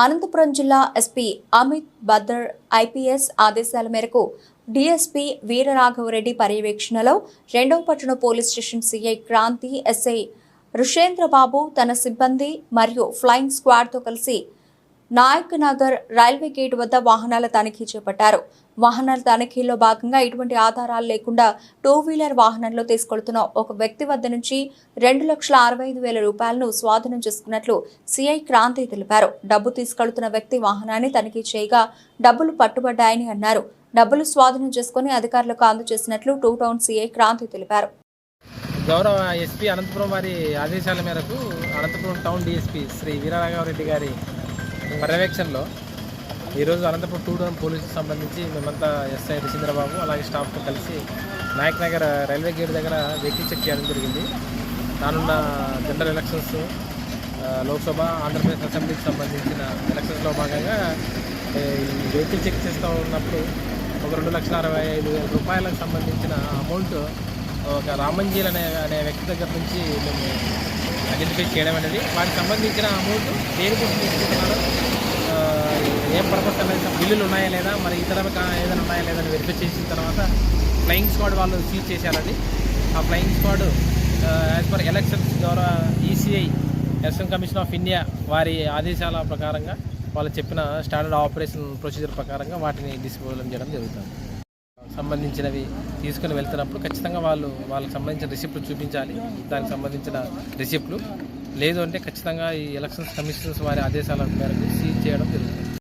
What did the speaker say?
అనంతపురం జిల్లా SP Amit Bardar IPS ఆదేశాల మేరకు డీఎస్పీ వీరరాఘవరెడ్డి పర్యవేక్షణలో రెండవ పట్టణ police station CI Kranthi SI Rushendrababu తన సిబ్బంది మరియు ఫ్లయింగ్ స్క్వాడ్తో కలిసి నాయక్ నగర్ రైల్వే గేట్ వద్ద వాహనాల తనిఖీ చేపట్టారు. వాహనాల తనిఖీలో భాగంగా ఎటువంటి ఆధారాలు లేకుండా టూ వీలర్ వాహనంలో తీసుకెళ్తున్న ఒక వ్యక్తి వద్ద నుంచి రెండు లక్షల అరవై ఐదు వేల రూపాయలను స్వాధీనం చేసుకున్నట్లు సిఐ క్రాంతి తెలిపారు. డబ్బు తీసుకెళ్తున్న వ్యక్తి వాహనాన్ని తనిఖీ చేయగా డబ్బులు పట్టుబడ్డాయని అన్నారు. డబ్బులు స్వాధీనం చేసుకుని అధికారులకు అందజేసినట్లు టూ టౌన్ సిఐ క్రాంతి తెలిపారు. గౌరవ ఎస్పీ అనంతపురం వారి ఆదేశాల మేరకు అనంతపురం టౌన్ డిఎస్పీ శ్రీ వీరరాఘవరెడ్డి గారి పర్యవేక్షణలో ఈరోజు అనంతపురం టూ టౌన్ పోలీసుకు సంబంధించి మేమంతా ఎస్ఐ రిషీంద్రబాబు అలాగే స్టాఫ్తో కలిసి నాయక్ నగర్ రైల్వే గేట్ దగ్గర వెహికల్ చెక్ చేయడం జరిగింది. రానున్న జనరల్ ఎలక్షన్స్ లోక్సభ ఆంధ్రప్రదేశ్ అసెంబ్లీకి సంబంధించిన ఎలక్షన్స్లో భాగంగా ఈ వెహికల్ చెక్ చేస్తూ ఉన్నప్పుడు ఒక రెండు లక్షల అరవై ఐదు వేల రూపాయలకు సంబంధించిన అమౌంట్ ఒక రామంజీల్ అనే అనే వ్యక్తి దగ్గర నుంచి మేము ఐడెంటిఫై చేయడం అనేది వాటికి సంబంధించిన అమౌంట్ దేని కోసం తీసుకుంటున్నారో పర్పస్ అనేది బిల్లులు ఉన్నాయా లేదా? మరి ఇతర ఏదైనా ఉన్నాయా లేదా అని వెరిఫై చేసిన తర్వాత ఫ్లయింగ్ స్క్వాడ్ వాళ్ళు సీజ్ చేశారది ఆ flying squad as per elections ద్వారా ECI election commission of India వారి ఆదేశాల ప్రకారంగా వాళ్ళు చెప్పిన స్టాండర్డ్ ఆపరేషన్ ప్రొసీజర్ ప్రకారంగా వాటిని డిస్పోజల్ చేయడం జరుగుతుంది. సంబంధించినవి తీసుకుని వెళ్తున్నప్పుడు ఖచ్చితంగా వాళ్ళు వాళ్ళకి సంబంధించిన రిసిప్ట్లు చూపించాలి. దానికి సంబంధించిన రిసిప్ట్లు. లేదు అంటే ఖచ్చితంగా ఈ ఎలక్షన్స్ కమిషన్స్ వారి ఆదేశాల మేరకు సీజ్ చేయడం జరుగుతుంది.